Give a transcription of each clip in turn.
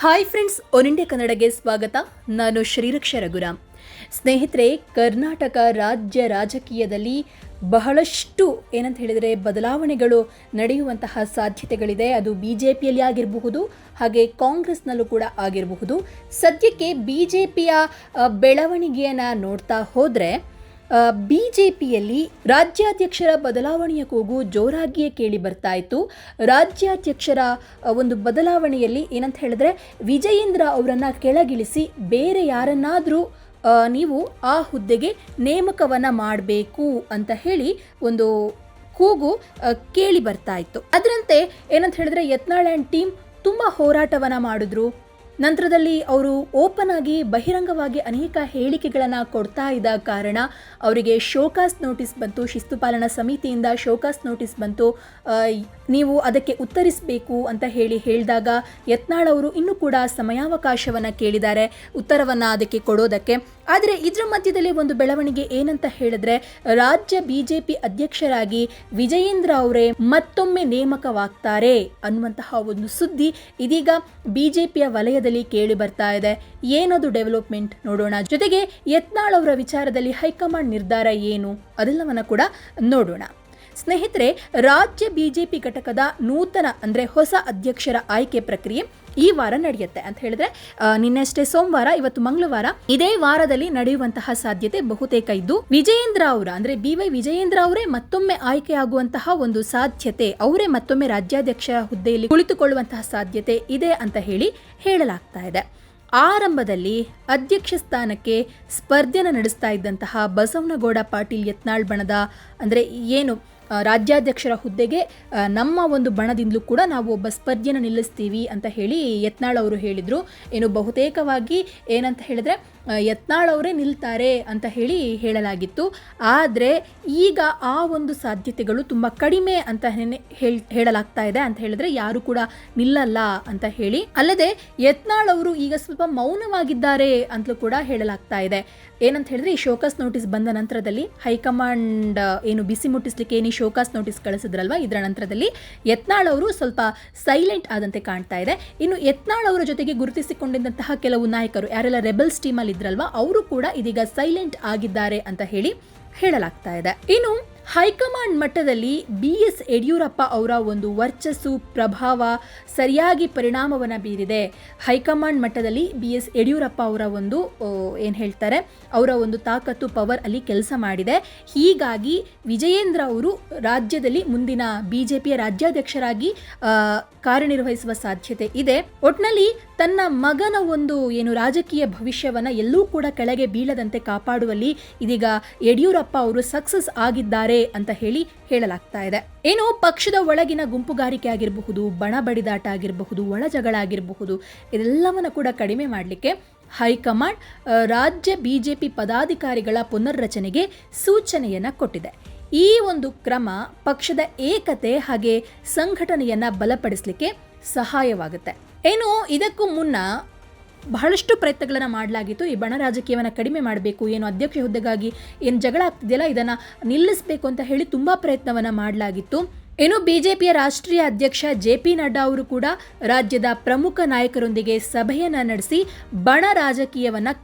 Hi friends One India ಕನ್ನಡಗೆ ಸ್ವಾಗತ. ನಾನು ಶ್ರೀರಕ್ಷ ರಘುರಾಮ್. ಸ್ನೇಹಿತರೆ, ಕರ್ನಾಟಕ ರಾಜ್ಯ ರಾಜಕೀಯದಲ್ಲಿ ಬಹಳಷ್ಟು, ಏನಂತ ಹೇಳಿದರೆ, ಬದಲಾವಣೆಗಳು ನಡೆಯುವಂತಹ ಸಾಧ್ಯತೆಗಳಿದೆ. ಅದು ಬಿ ಜೆ ಪಿಯಲ್ಲಿ ಆಗಿರಬಹುದು, ಹಾಗೆ ಕಾಂಗ್ರೆಸ್ನಲ್ಲೂ ಕೂಡ ಆಗಿರಬಹುದು. ಸದ್ಯಕ್ಕೆ ಬಿ ಜೆ ಪಿಯ ಬೆಳವಣಿಗೆಯನ್ನು ನೋಡ್ತಾ ಹೋದರೆ ಬಿ ಜೆ ಪಿಯಲ್ಲಿ ರಾಜ್ಯಾಧ್ಯಕ್ಷರ ಬದಲಾವಣೆಯ ಕೂಗು ಜೋರಾಗಿಯೇ ಕೇಳಿ ಬರ್ತಾ ಇತ್ತು. ರಾಜ್ಯಾಧ್ಯಕ್ಷರ ಒಂದು ಬದಲಾವಣೆಯಲ್ಲಿ ಏನಂತ ಹೇಳಿದ್ರೆ, ವಿಜಯೇಂದ್ರ ಅವರನ್ನು ಕೆಳಗಿಳಿಸಿ ಬೇರೆ ಯಾರನ್ನಾದರೂ ನೀವು ಆ ಹುದ್ದೆಗೆ ನೇಮಕವನ್ನು ಮಾಡಬೇಕು ಅಂತ ಹೇಳಿ ಒಂದು ಕೂಗು ಕೇಳಿ ಬರ್ತಾ ಇತ್ತು. ಅದರಂತೆ ಏನಂತ ಹೇಳಿದ್ರೆ, ಯತ್ನಾಳ್ ಆ್ಯಂಡ್ ಟೀಮ್ ತುಂಬ ಹೋರಾಟವನ್ನು ಮಾಡಿದ್ರು. ನಂತರದಲ್ಲಿ ಅವರು ಓಪನ್ ಆಗಿ ಬಹಿರಂಗವಾಗಿ ಅನೇಕ ಹೇಳಿಕೆಗಳನ್ನು ಕೊಡ್ತಾ ಇದ್ದ ಕಾರಣ ಅವರಿಗೆ ಶೋಕಾಸ್ ನೋಟಿಸ್ ಬಂತು, ಶಿಸ್ತು ಪಾಲನಾ ಸಮಿತಿಯಿಂದ ಶೋಕಾಸ್ ನೋಟಿಸ್ ಬಂತು. ನೀವು ಅದಕ್ಕೆ ಉತ್ತರಿಸಬೇಕು ಅಂತ ಹೇಳಿ ಹೇಳಿದಾಗ ಯತ್ನಾಳ್ ಅವರು ಇನ್ನೂ ಕೂಡ ಸಮಯಾವಕಾಶವನ್ನು ಕೇಳಿದ್ದಾರೆ. ಉತ್ತರವನ್ನು ಅದಕ್ಕೆ ಕೊಡೋದಕ್ಕೆ. ಆದರೆ ಇದರ ಮಧ್ಯದಲ್ಲಿ ಒಂದು ಬೆಳವಣಿಗೆ ಏನಂತ ಹೇಳಿದ್ರೆ ರಾಜ್ಯ ಬಿಜೆಪಿ ಅಧ್ಯಕ್ಷರಾಗಿ ವಿಜಯೇಂದ್ರ ಅವರೇ ಮತ್ತೊಮ್ಮೆ ನೇಮಕವಾಗ್ತಾರೆ ಅನ್ನುವಂತಹ ಒಂದು ಸುದ್ದಿ ಇದೀಗ ಬಿಜೆಪಿಯ ವಲಯದಲ್ಲಿ ಕೇಳಿ ಬರ್ತಾ ಇದೆ. ಏನದು ಡೆವಲಪ್ಮೆಂಟ್ ನೋಡೋಣ. ಜೊತೆಗೆ ಯತ್ನಾಳ್ ಅವರ ವಿಚಾರದಲ್ಲಿ ಹೈಕಮಾಂಡ್ ನಿರ್ಧಾರ ಏನು ಅದೆಲ್ಲವನ್ನ ಕೂಡ ನೋಡೋಣ. ಸ್ನೇಹಿತರೆ, ರಾಜ್ಯ ಬಿಜೆಪಿ ಘಟಕದ ನೂತನ, ಅಂದರೆ ಹೊಸ ಅಧ್ಯಕ್ಷರ ಆಯ್ಕೆ ಪ್ರಕ್ರಿಯೆ ಈ ವಾರ ನಡೆಯುತ್ತೆ ಅಂತ ಹೇಳಿದ್ರೆ ನಿನ್ನೆಷ್ಟೇ ಸೋಮವಾರ, ಇವತ್ತು ಮಂಗಳವಾರ ಇದೇ ವಾರದಲ್ಲಿ ನಡೆಯುವಂತಹ ಸಾಧ್ಯತೆ ಬಹುತೇಕ ಇದ್ದು, ವಿಜಯೇಂದ್ರ ಅವರ, ಅಂದ್ರೆ ಬಿ ವೈ ವಿಜಯೇಂದ್ರ ಅವರೇ ಮತ್ತೊಮ್ಮೆ ಆಯ್ಕೆಯಾಗುವಂತಹ ಒಂದು ಸಾಧ್ಯತೆ, ಅವರೇ ಮತ್ತೊಮ್ಮೆ ರಾಜ್ಯಾಧ್ಯಕ್ಷ ಹುದ್ದೆಯಲ್ಲಿ ಕುಳಿತುಕೊಳ್ಳುವಂತಹ ಸಾಧ್ಯತೆ ಇದೆ ಅಂತ ಹೇಳಿ ಹೇಳಲಾಗ್ತಾ ಇದೆ. ಆರಂಭದಲ್ಲಿ ಅಧ್ಯಕ್ಷ ಸ್ಥಾನಕ್ಕೆ ಸ್ಪರ್ಧೆನ ನಡೆಸ್ತಾ ಇದ್ದಂತಹ ಬಸವನಗೌಡ ಪಾಟೀಲ್ ಯತ್ನಾಳ್ ಬಣದ, ಅಂದರೆ ಏನು ರಾಜ್ಯಾಧ್ಯಕ್ಷರ ಹುದ್ದೆಗೆ ನಮ್ಮ ಒಂದು ಬಣದಿಂದಲೂ ಕೂಡ ನಾವು ಒಬ್ಬ ಸ್ಪರ್ಧೆಯನ್ನು ನಿಲ್ಲಿಸ್ತೀವಿ ಅಂತ ಹೇಳಿ ಯತ್ನಾಳ್ ಅವರು ಹೇಳಿದರು. ಏನು ಬಹುತೇಕವಾಗಿ ಏನಂತ ಹೇಳಿದ್ರೆ ಯತ್ನಾಳ್ ಅವರೇ ನಿಲ್ತಾರೆ ಅಂತ ಹೇಳಿ ಹೇಳಲಾಗಿತ್ತು. ಆದರೆ ಈಗ ಆ ಒಂದು ಸಾಧ್ಯತೆಗಳು ತುಂಬ ಕಡಿಮೆ ಅಂತ ಹೇಳ್ ಹೇಳಲಾಗ್ತಾ ಇದೆ ಅಂತ ಹೇಳಿದ್ರೆ ಯಾರು ಕೂಡ ನಿಲ್ಲಲ್ಲ ಅಂತ ಹೇಳಿ. ಅಲ್ಲದೆ ಯತ್ನಾಳ್ ಅವರು ಈಗ ಸ್ವಲ್ಪ ಮೌನವಾಗಿದ್ದಾರೆ ಅಂತಲೂ ಕೂಡ ಹೇಳಲಾಗ್ತಾ ಇದೆ. ಏನಂತ ಹೇಳಿದ್ರೆ ಈ ಶೋಕಾಸ್ ನೋಟಿಸ್ ಬಂದ ನಂತರದಲ್ಲಿ ಹೈಕಮಾಂಡ್ ಏನು ಬಿಸಿ ಮುಟ್ಟಿಸ್ಲಿಕ್ಕೆ ಏನು ಶೋಕಾಸ್ ನೋಟಿಸ್ ಕಳಿಸಿದ್ರಲ್ವ? ಇದರ ನಂತರದಲ್ಲಿ ಯತ್ನಾಳ್ ಅವರು ಸ್ವಲ್ಪ ಸೈಲೆಂಟ್ ಆದಂತೆ ಕಾಣ್ತಾ ಇದೆ. ಇನ್ನು ಯತ್ನಾಳ್ ಅವರ ಜೊತೆಗೆ ಗುರುತಿಸಿಕೊಂಡಿದ್ದಂತಹ ಕೆಲವು ನಾಯಕರು, ಯಾರೆಲ್ಲ ರೆಬಲ್ಸ್ ಟೀಮಲ್ಲಿ ಇದ್ರಲ್ವಾ ಅವರು ಕೂಡ ಇದೀಗ ಸೈಲೆಂಟ್ ಆಗಿದ್ದಾರೆ ಅಂತ ಹೇಳಿ ಹೇಳಲಾಗ್ತಾ ಇದೆ. ಇನ್ನು ಹೈಕಮಾಂಡ್ ಮಟ್ಟದಲ್ಲಿ ಬಿ ಎಸ್ ಯಡಿಯೂರಪ್ಪ ಅವರ ಒಂದು ವರ್ಚಸ್ಸು, ಪ್ರಭಾವ, ಸರಿಯಾಗಿ ಪರಿಣಾಮವನ್ನು ಬೀರಿದೆ. ಹೈಕಮಾಂಡ್ ಮಟ್ಟದಲ್ಲಿ ಬಿ ಎಸ್ ಯಡಿಯೂರಪ್ಪ ಅವರ ಒಂದು ಏನು ಹೇಳ್ತಾರೆ, ಅವರ ಒಂದು ತಾಕತ್ತು, ಪವರ್ ಅಲ್ಲಿ ಕೆಲಸ ಮಾಡಿದೆ. ಹೀಗಾಗಿ ವಿಜಯೇಂದ್ರ ಅವರು ರಾಜ್ಯದಲ್ಲಿ ಮುಂದಿನ ಬಿ ಜೆ ಪಿಯ ರಾಜ್ಯಾಧ್ಯಕ್ಷರಾಗಿ ಕಾರ್ಯನಿರ್ವಹಿಸುವ ಸಾಧ್ಯತೆ ಇದೆ. ಒಟ್ನಲ್ಲಿ ತನ್ನ ಮಗನ ಒಂದು ಏನು ರಾಜಕೀಯ ಭವಿಷ್ಯವನ್ನು ಎಲ್ಲೂ ಕೂಡ ಕೆಳಗೆ ಬೀಳದಂತೆ ಕಾಪಾಡುವಲ್ಲಿ ಇದೀಗ ಯಡಿಯೂರಪ್ಪ ಅವರು ಸಕ್ಸಸ್ ಆಗಿದ್ದಾರೆ ಅಂತ ಹೇಳಿ ಹೇಳಲಾಗ್ತಾ ಇದೆ. ಏನು ಪಕ್ಷದ ಒಳಗಿನ ಗುಂಪುಗಾರಿಕೆ ಆಗಿರಬಹುದು, ಬಣ ಬಡಿದಾಟ ಆಗಿರಬಹುದು ಒಳಜಗಳ ಆಗಿರಬಹುದು, ಇದೆಲ್ಲವನ್ನು ಕೂಡ ಕಡಿಮೆ ಮಾಡಲಿಕ್ಕೆ ಹೈಕಮಾಂಡ್ ರಾಜ್ಯ ಬಿಜೆಪಿ ಪದಾಧಿಕಾರಿಗಳ ಪುನರ್ರಚನೆಗೆ ಸೂಚನೆಯನ್ನ ಕೊಟ್ಟಿದೆ. ಈ ಒಂದು ಕ್ರಮ ಪಕ್ಷದ ಏಕತೆ ಹಾಗೆ ಸಂಘಟನೆಯನ್ನ ಬಲಪಡಿಸಲಿಕ್ಕೆ ಸಹಾಯವಾಗುತ್ತೆ. ಏನು, ಇದಕ್ಕೂ ಮುನ್ನ ಬಹಳಷ್ಟು ಪ್ರಯತ್ನಗಳನ್ನು ಮಾಡಲಾಗಿತ್ತು. ಈ ಬಣ ರಾಜಕೀಯವನ್ನು ಕಡಿಮೆ ಮಾಡಬೇಕು, ಏನು ಅಧ್ಯಕ್ಷ ಹುದ್ದೆಗಾಗಿ ಏನು ಜಗಳ ಆಗ್ತಿದೆಯಲ್ಲ, ಇದನ್ನು ನಿಲ್ಲಿಸಬೇಕು ಅಂತ ಹೇಳಿ ತುಂಬ ಪ್ರಯತ್ನವನ್ನು ಮಾಡಲಾಗಿತ್ತು. ಏನು, ಬಿಜೆಪಿಯ ರಾಷ್ಟ್ರೀಯ ಅಧ್ಯಕ್ಷ ಜೆ ಪಿ ನಡ್ಡಾ ಅವರು ಕೂಡ ರಾಜ್ಯದ ಪ್ರಮುಖ ನಾಯಕರೊಂದಿಗೆ ಸಭೆಯನ್ನು ನಡೆಸಿ ಬಣ ರಾಜಕೀಯವನ್ನು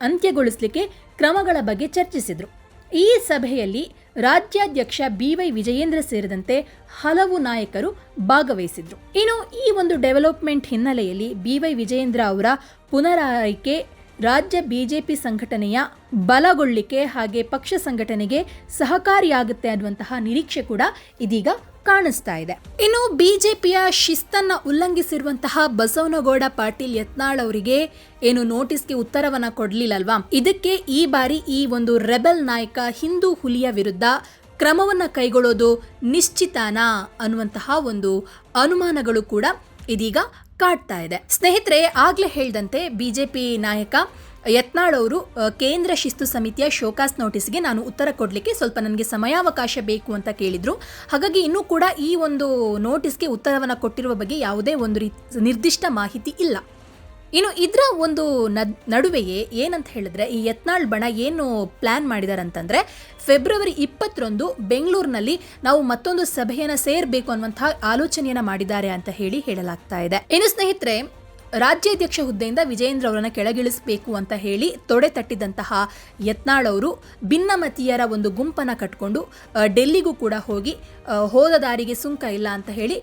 ಅಂತ್ಯಗೊಳಿಸಲಿಕ್ಕೆ ಕ್ರಮಗಳ ಬಗ್ಗೆ ಚರ್ಚಿಸಿದರು. ಈ ಸಭೆಯಲ್ಲಿ ರಾಜ್ಯಾಧ್ಯಕ್ಷ ಬಿವೈ ವಿಜಯೇಂದ್ರ ಸೇರಿದಂತೆ ಹಲವು ನಾಯಕರು ಭಾಗವಹಿಸಿದ್ರು. ಇನ್ನು ಈ ಒಂದು ಡೆವಲಪ್ಮೆಂಟ್ ಹಿನ್ನೆಲೆಯಲ್ಲಿ ಬಿವೈ ವಿಜಯೇಂದ್ರ ಅವರ ಪುನರಾಯ್ಕೆ ರಾಜ್ಯ ಬಿಜೆಪಿ ಸಂಘಟನೆಯ ಬಲಗೊಳ್ಳಿಕೆ ಹಾಗೆ ಪಕ್ಷ ಸಂಘಟನೆಗೆ ಸಹಕಾರಿಯಾಗುತ್ತೆ ಅನ್ನುವಂತಹ ನಿರೀಕ್ಷೆ ಕೂಡ ಇದೀಗ ಕಾಣಿಸ್ತಾ ಇದೆ. ಇನ್ನು ಬಿಜೆಪಿಯ ಶಿಸ್ತನ್ನ ಉಲ್ಲಂಘಿಸಿರುವಂತಹ ಬಸವನಗೌಡ ಪಾಟೀಲ್ ಯತ್ನಾಳ್ ಅವರಿಗೆ ಏನು ನೋಟಿಸ್ಗೆ ಉತ್ತರವನ್ನ ಕೊಡ್ಲಿಲ್ಲಲ್ವಾ? ಇದಕ್ಕೆ ಈ ಬಾರಿ ಈ ಒಂದು ರೆಬೆಲ್ ನಾಯಕ ಹಿಂದೂ ಹುಲಿಯ ವಿರುದ್ಧ ಕ್ರಮವನ್ನ ಕೈಗೊಳ್ಳೋದು ನಿಶ್ಚಿತಾನಾ ಅನ್ನುವಂತಹ ಒಂದು ಅನುಮಾನಗಳು ಕೂಡ ಇದೀಗ ಕಾಡ್ತಾ ಇದೆ. ಸ್ನೇಹಿತರೆ, ಆಗ್ಲೇ ಹೇಳ್ದಂತೆ ಬಿಜೆಪಿ ನಾಯಕ ಯತ್ನಾಳ್ ಅವರು ಕೇಂದ್ರ ಶಿಸ್ತು ಸಮಿತಿಯ ಶೋಕಾಸ್ ನೋಟಿಸ್ಗೆ ನಾನು ಉತ್ತರ ಕೊಡಲಿಕ್ಕೆ ಸ್ವಲ್ಪ ನನಗೆ ಸಮಯಾವಕಾಶ ಬೇಕು ಅಂತ ಕೇಳಿದರು. ಹಾಗಾಗಿ ಇನ್ನೂ ಕೂಡ ಈ ಒಂದು ನೋಟಿಸ್ಗೆ ಉತ್ತರವನ್ನು ಕೊಟ್ಟಿರುವ ಬಗ್ಗೆ ಯಾವುದೇ ಒಂದು ನಿರ್ದಿಷ್ಟ ಮಾಹಿತಿ ಇಲ್ಲ. ಇನ್ನು ಇದರ ಒಂದು ನದ್, ನಡುವೆಯೇ ಏನಂತ ಹೇಳಿದ್ರೆ, ಈ ಯತ್ನಾಳ್ ಬಣ ಏನು ಪ್ಲ್ಯಾನ್ ಮಾಡಿದ್ದಾರೆ ಅಂತಂದರೆ ಫೆಬ್ರವರಿ ಇಪ್ಪತ್ತರಂದು ಬೆಂಗಳೂರಿನಲ್ಲಿ ನಾವು ಮತ್ತೊಂದು ಸಭೆಯನ್ನು ಸೇರಬೇಕು ಅನ್ನುವಂತಹ ಆಲೋಚನೆಯನ್ನು ಮಾಡಿದ್ದಾರೆ ಅಂತ ಹೇಳಿ ಹೇಳಲಾಗ್ತಾ ಇದೆ. ಇನ್ನು ಸ್ನೇಹಿತರೆ ರಾಜ್ಯಾಧ್ಯಕ್ಷ ಹುದ್ದೆಯಿಂದ ವಿಜಯೇಂದ್ರ ಅವರನ್ನು ಕೆಳಗಿಳಿಸಬೇಕು ಅಂತ ಹೇಳಿ ತೊಡೆ ತಟ್ಟಿದಂತಹ ಯತ್ನಾಳ್ ಅವರು ಭಿನ್ನಮತೀಯರ ಒಂದು ಗುಂಪನ್ನು ಕಟ್ಕೊಂಡು ಡೆಲ್ಲಿಗೂ ಕೂಡ ಹೋಗಿ ಹೋದ ದಾರಿಗೆ ಸುಂಕ ಇಲ್ಲ ಅಂತ ಹೇಳಿ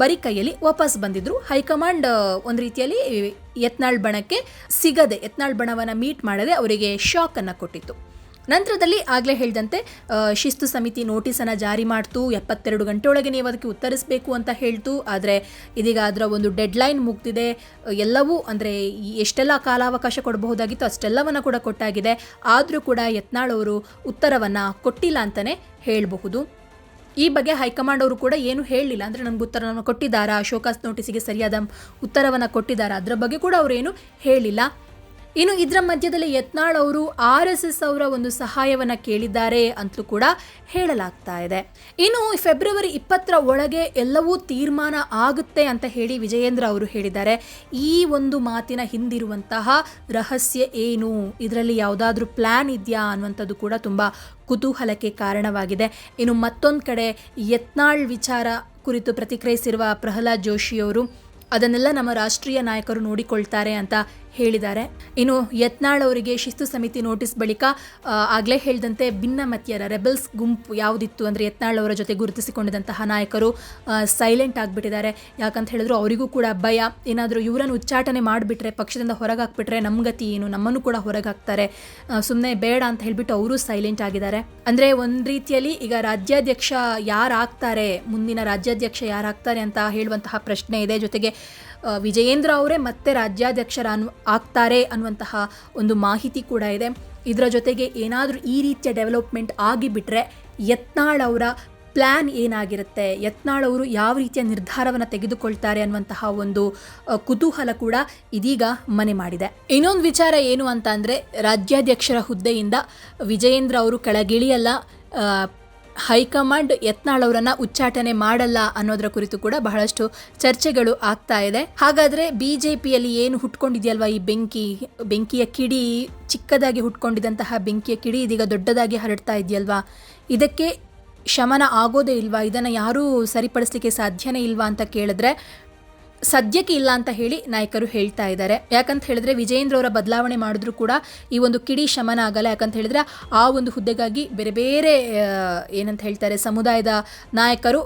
ಬರಿ ಕೈಯಲ್ಲಿ ವಾಪಸ್ ಬಂದಿದ್ರು. ಹೈಕಮಾಂಡ್ ಒಂದು ರೀತಿಯಲ್ಲಿ ಯತ್ನಾಳ್ ಬಣಕ್ಕೆ ಸಿಗದೆ, ಯತ್ನಾಳ್ ಬಣವನ್ನು ಮೀಟ್ ಮಾಡದೆ ಅವರಿಗೆ ಶಾಕ್ ಅನ್ನು ಕೊಟ್ಟಿತ್ತು. ನಂತರದಲ್ಲಿ ಆಗಲೇ ಹೇಳಿದಂತೆ ಶಿಸ್ತು ಸಮಿತಿ ನೋಟಿಸನ್ನು ಜಾರಿ ಮಾಡ್ತು, ಎಪ್ಪತ್ತೆರಡು ಗಂಟೆ ಒಳಗೆ ನೀವು ಅದಕ್ಕೆ ಉತ್ತರಿಸಬೇಕು ಅಂತ ಹೇಳ್ತು. ಆದರೆ ಇದೀಗ ಅದರ ಒಂದು ಡೆಡ್ಲೈನ್ ಮುಗ್ದಿದೆ. ಎಲ್ಲವೂ ಅಂದರೆ ಎಷ್ಟೆಲ್ಲ ಕಾಲಾವಕಾಶ ಕೊಡಬಹುದಾಗಿತ್ತು ಅಷ್ಟೆಲ್ಲವನ್ನು ಕೂಡ ಕೊಟ್ಟಾಗಿದೆ. ಆದರೂ ಕೂಡ ಯತ್ನಾಳ್ ಅವರು ಉತ್ತರವನ್ನು ಕೊಟ್ಟಿಲ್ಲ ಅಂತಲೇ ಹೇಳಬಹುದು. ಈ ಬಗ್ಗೆ ಹೈಕಮಾಂಡ್ ಅವರು ಕೂಡ ಏನು ಹೇಳಲಿಲ್ಲ ಅಂದರೆ ನನಗೆ ಉತ್ತರವನ್ನು ಕೊಟ್ಟಿದ್ದಾರಾ? ಶೋಕಾಸ್ ನೋಟಿಸಿಗೆ ಸರಿಯಾದ ಉತ್ತರವನ್ನು ಕೊಟ್ಟಿದ್ದಾರಾ? ಅದರ ಬಗ್ಗೆ ಕೂಡ ಅವರೇನು ಹೇಳಿಲ್ಲ. ಇನ್ನು ಇದರ ಮಧ್ಯದಲ್ಲಿ ಯತ್ನಾಳ್ ಅವರು ಆರ್ ಎಸ್ ಎಸ್ ಅವರ ಒಂದು ಸಹಾಯವನ್ನು ಕೇಳಿದ್ದಾರೆ ಅಂತಲೂ ಕೂಡ ಹೇಳಲಾಗ್ತಾ ಇದೆ. ಇನ್ನು ಫೆಬ್ರವರಿ ಇಪ್ಪತ್ತರ ಒಳಗೆ ಎಲ್ಲವೂ ತೀರ್ಮಾನ ಆಗುತ್ತೆ ಅಂತ ಹೇಳಿ ವಿಜಯೇಂದ್ರ ಅವರು ಹೇಳಿದ್ದಾರೆ. ಈ ಒಂದು ಮಾತಿನ ಹಿಂದಿರುವಂತಹ ರಹಸ್ಯ ಏನು? ಇದರಲ್ಲಿ ಯಾವುದಾದ್ರೂ ಪ್ಲ್ಯಾನ್ ಇದೆಯಾ ಅನ್ನುವಂಥದ್ದು ಕೂಡ ತುಂಬ ಕುತೂಹಲಕ್ಕೆ ಕಾರಣವಾಗಿದೆ. ಇನ್ನು ಮತ್ತೊಂದು ಕಡೆ ಯತ್ನಾಳ್ ವಿಚಾರ ಕುರಿತು ಪ್ರತಿಕ್ರಿಯಿಸಿರುವ ಪ್ರಹ್ಲಾದ್ ಜೋಶಿಯವರು ಅದನ್ನೆಲ್ಲ ನಮ್ಮ ರಾಷ್ಟ್ರೀಯ ನಾಯಕರು ನೋಡಿಕೊಳ್ತಾರೆ ಅಂತ ಹೇಳಿದ್ದಾರೆ. ಇನ್ನು ಯತ್ನಾಳ್ ಅವರಿಗೆ ಶಿಸ್ತು ಸಮಿತಿ ನೋಟಿಸ್ ಬಳಿಕ ಆಗಲೇ ಹೇಳಿದಂತೆ ಭಿನ್ನಮತೀಯರ ರೆಬೆಲ್ಸ್ ಗುಂಪು ಯಾವುದಿತ್ತು ಅಂದರೆ ಯತ್ನಾಳ್ ಅವರ ಜೊತೆ ಗುರುತಿಸಿಕೊಂಡಿದ್ದಂತಹ ನಾಯಕರು ಸೈಲೆಂಟ್ ಆಗಿಬಿಟ್ಟಿದ್ದಾರೆ. ಯಾಕಂತ ಹೇಳಿದ್ರು ಅವರಿಗೂ ಕೂಡ ಭಯ. ಏನಾದರೂ ಇವರನ್ನು ಉಚ್ಚಾಟನೆ ಮಾಡಿಬಿಟ್ರೆ, ಪಕ್ಷದಿಂದ ಹೊರಗಾಕ್ಬಿಟ್ರೆ ನಮ್ಮ ಗತಿ ಏನು? ನಮ್ಮನ್ನು ಕೂಡ ಹೊರಗಾಕ್ತಾರೆ. ಸುಮ್ಮನೆ ಬೇಡ ಅಂತ ಹೇಳಿಬಿಟ್ಟು ಅವರು ಸೈಲೆಂಟ್ ಆಗಿದ್ದಾರೆ. ಅಂದರೆ ಒಂದು ರೀತಿಯಲ್ಲಿ ಈಗ ರಾಜ್ಯಾಧ್ಯಕ್ಷ ಯಾರಾಗ್ತಾರೆ, ಮುಂದಿನ ರಾಜ್ಯಾಧ್ಯಕ್ಷ ಯಾರಾಗ್ತಾರೆ ಅಂತ ಹೇಳುವಂತಹ ಪ್ರಶ್ನೆ ಇದೆ. ಜೊತೆಗೆ ವಿಜಯೇಂದ್ರ ಅವರೇ ಮತ್ತೆ ರಾಜ್ಯಾಧ್ಯಕ್ಷರ ಆಗ್ತಾರೆ ಅನ್ನುವಂತಹ ಒಂದು ಮಾಹಿತಿ ಕೂಡ ಇದೆ. ಇದರ ಜೊತೆಗೆ ಏನಾದರೂ ಈ ರೀತಿಯ ಡೆವಲಪ್ಮೆಂಟ್ ಆಗಿಬಿಟ್ರೆ ಯತ್ನಾಳ್ ಅವರ ಪ್ಲ್ಯಾನ್ ಏನಾಗಿರುತ್ತೆ? ಯತ್ನಾಳ್ ಅವರು ಯಾವ ರೀತಿಯ ನಿರ್ಧಾರವನ್ನು ತೆಗೆದುಕೊಳ್ತಾರೆ ಅನ್ನುವಂತಹ ಒಂದು ಕುತೂಹಲ ಕೂಡ ಇದೀಗ ಮನೆ ಮಾಡಿದೆ. ಇನ್ನೊಂದು ವಿಚಾರ ಏನು ಅಂತ ಅಂದರೆ, ರಾಜ್ಯಾಧ್ಯಕ್ಷರ ಹುದ್ದೆಯಿಂದ ವಿಜಯೇಂದ್ರ ಅವರು ಕೆಳಗಿಳಿಯಲ್ಲ ಹೈಕಮಾಂಡ್ ಯತ್ನಾಳ್ ಅವರನ್ನ ಉಚ್ಚಾಟನೆ ಮಾಡಲ್ಲ ಅನ್ನೋದರ ಕುರಿತು ಕೂಡ ಬಹಳಷ್ಟು ಚರ್ಚೆಗಳು ಆಗ್ತಾ ಇದೆ. ಹಾಗಾದ್ರೆ ಬಿಜೆಪಿಯಲ್ಲಿ ಏನು ಹುಟ್ಕೊಂಡಿದೆಯಲ್ವಾ ಈ ಬೆಂಕಿ, ಬೆಂಕಿಯ ಕಿಡಿ, ಚಿಕ್ಕದಾಗಿ ಹುಟ್ಕೊಂಡಿದಂತಹ ಬೆಂಕಿಯ ಕಿಡಿ ಇದೀಗ ದೊಡ್ಡದಾಗಿ ಹರಡ್ತಾ ಇದೆಯಲ್ವಾ? ಇದಕ್ಕೆ ಶಮನ ಆಗೋದೇ ಇಲ್ವಾ? ಇದನ್ನು ಯಾರೂ ಸರಿಪಡಿಸಲಿಕ್ಕೆ ಸಾಧ್ಯನೇ ಇಲ್ವಾ ಅಂತ ಕೇಳಿದ್ರೆ ಸದ್ಯಕ್ಕೆ ಇಲ್ಲ ಅಂತ ಹೇಳಿ ನಾಯಕರು ಹೇಳ್ತಾ ಇದ್ದಾರೆ. ಯಾಕಂತ ಹೇಳಿದ್ರೆ ವಿಜಯೇಂದ್ರ ಅವರ ಬದಲಾವಣೆ ಮಾಡಿದ್ರು ಕೂಡ ಈ ಒಂದು ಕಿಡಿ ಶಮನ ಆಗಲ್ಲ. ಯಾಕಂತ ಹೇಳಿದ್ರೆ ಆ ಒಂದು ಹುದ್ದೆಗಾಗಿ ಬೇರೆ ಬೇರೆ ಏನಂತ ಹೇಳ್ತಾರೆ, ಸಮುದಾಯದ ನಾಯಕರು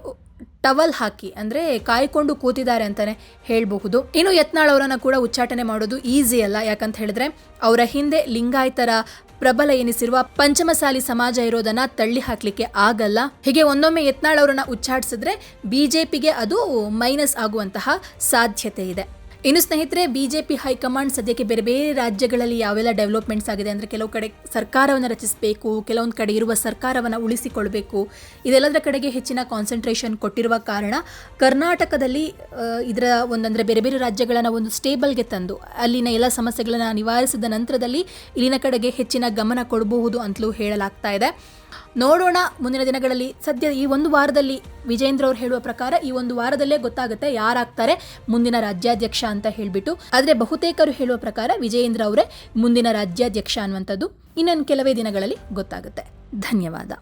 ಟವಲ್ ಹಾಕಿ, ಅಂದರೆ ಕಾಯ್ಕೊಂಡು ಕೂತಿದ್ದಾರೆ ಅಂತಲೇ ಹೇಳಬಹುದು. ಇನ್ನು ಯತ್ನಾಳ್ ಅವರನ್ನು ಕೂಡ ಉಚ್ಚಾಟನೆ ಮಾಡೋದು ಈಸಿ ಅಲ್ಲ, ಯಾಕಂತ ಹೇಳಿದ್ರೆ ಅವರ ಹಿಂದೆ ಲಿಂಗಾಯತರ ಪ್ರಬಲ ಎನಿಸಿರುವ ಪಂಚಮಸಾಲಿ ಸಮಾಜ ಇರೋದನ್ನ ತಳ್ಳಿ ಹಾಕ್ಲಿಕ್ಕೆ ಆಗಲ್ಲ. ಹೀಗೆ ಒಂದೊಮ್ಮೆ ಯತ್ನಾಳ್ ಅವರನ್ನ ಉಚ್ಚಾಟಿಸಿದ್ರೆ ಬಿಜೆಪಿಗೆ ಅದು ಮೈನಸ್ ಆಗುವಂತಹ ಸಾಧ್ಯತೆ ಇದೆ. ಇನ್ನು ಸ್ನೇಹಿತರೆ, ಬಿಜೆಪಿ ಹೈಕಮಾಂಡ್ ಸದ್ಯಕ್ಕೆ ಬೇರೆ ಬೇರೆ ರಾಜ್ಯಗಳಲ್ಲಿ ಯಾವೆಲ್ಲ ಡೆವಲಪ್ಮೆಂಟ್ಸ್ ಆಗಿದೆ ಅಂದರೆ ಕೆಲವು ಕಡೆ ಸರ್ಕಾರವನ್ನು ರಚಿಸಬೇಕು, ಕೆಲವೊಂದು ಕಡೆ ಇರುವ ಸರ್ಕಾರವನ್ನು ಉಳಿಸಿಕೊಳ್ಬೇಕು, ಇದೆಲ್ಲದರ ಕಡೆಗೆ ಹೆಚ್ಚಿನ ಕಾನ್ಸಂಟ್ರೇಷನ್ ಕೊಟ್ಟಿರುವ ಕಾರಣ ಕರ್ನಾಟಕದಲ್ಲಿ ಇದರ ಒಂದಂದರೆ ಬೇರೆ ಬೇರೆ ರಾಜ್ಯಗಳನ್ನು ಒಂದು ಸ್ಟೇಬಲ್ಗೆ ತಂದು, ಅಲ್ಲಿನ ಎಲ್ಲ ಸಮಸ್ಯೆಗಳನ್ನು ನಿವಾರಿಸಿದ ನಂತರದಲ್ಲಿ ಇಲ್ಲಿನ ಕಡೆಗೆ ಹೆಚ್ಚಿನ ಗಮನ ಕೊಡಬಹುದು ಅಂತಲೂ ಹೇಳಲಾಗ್ತಾ ಇದೆ. ನೋಡೋಣ. ಮುಂದಿನ ದಿನಗಳಲ್ಲಿ ಸದ್ಯ ಈ ಒಂದು ವಾರದಲ್ಲಿ ವಿಜೇಂದ್ರ ಅವರು ಹೇಳುವ ಪ್ರಕಾರ ಈ ಒಂದು ವಾರದಲ್ಲೇ ಗೊತ್ತಾಗುತ್ತೆ ಯಾರಾಗ್ತಾರೆ ಮುಂದಿನ ರಾಜ್ಯಾಧ್ಯಕ್ಷ ಅಂತ ಹೇಳಿಬಿಟ್ಟು. ಆದರೆ ಬಹುತೇಕರು ಹೇಳುವ ಪ್ರಕಾರ ವಿಜಯೇಂದ್ರ ಅವರೇ ಮುಂದಿನ ರಾಜ್ಯಾಧ್ಯಕ್ಷ ಅನ್ನುವಂಥದ್ದು ಇನ್ನೊಂದು ಕೆಲವೇ ದಿನಗಳಲ್ಲಿ ಗೊತ್ತಾಗುತ್ತೆ. ಧನ್ಯವಾದ.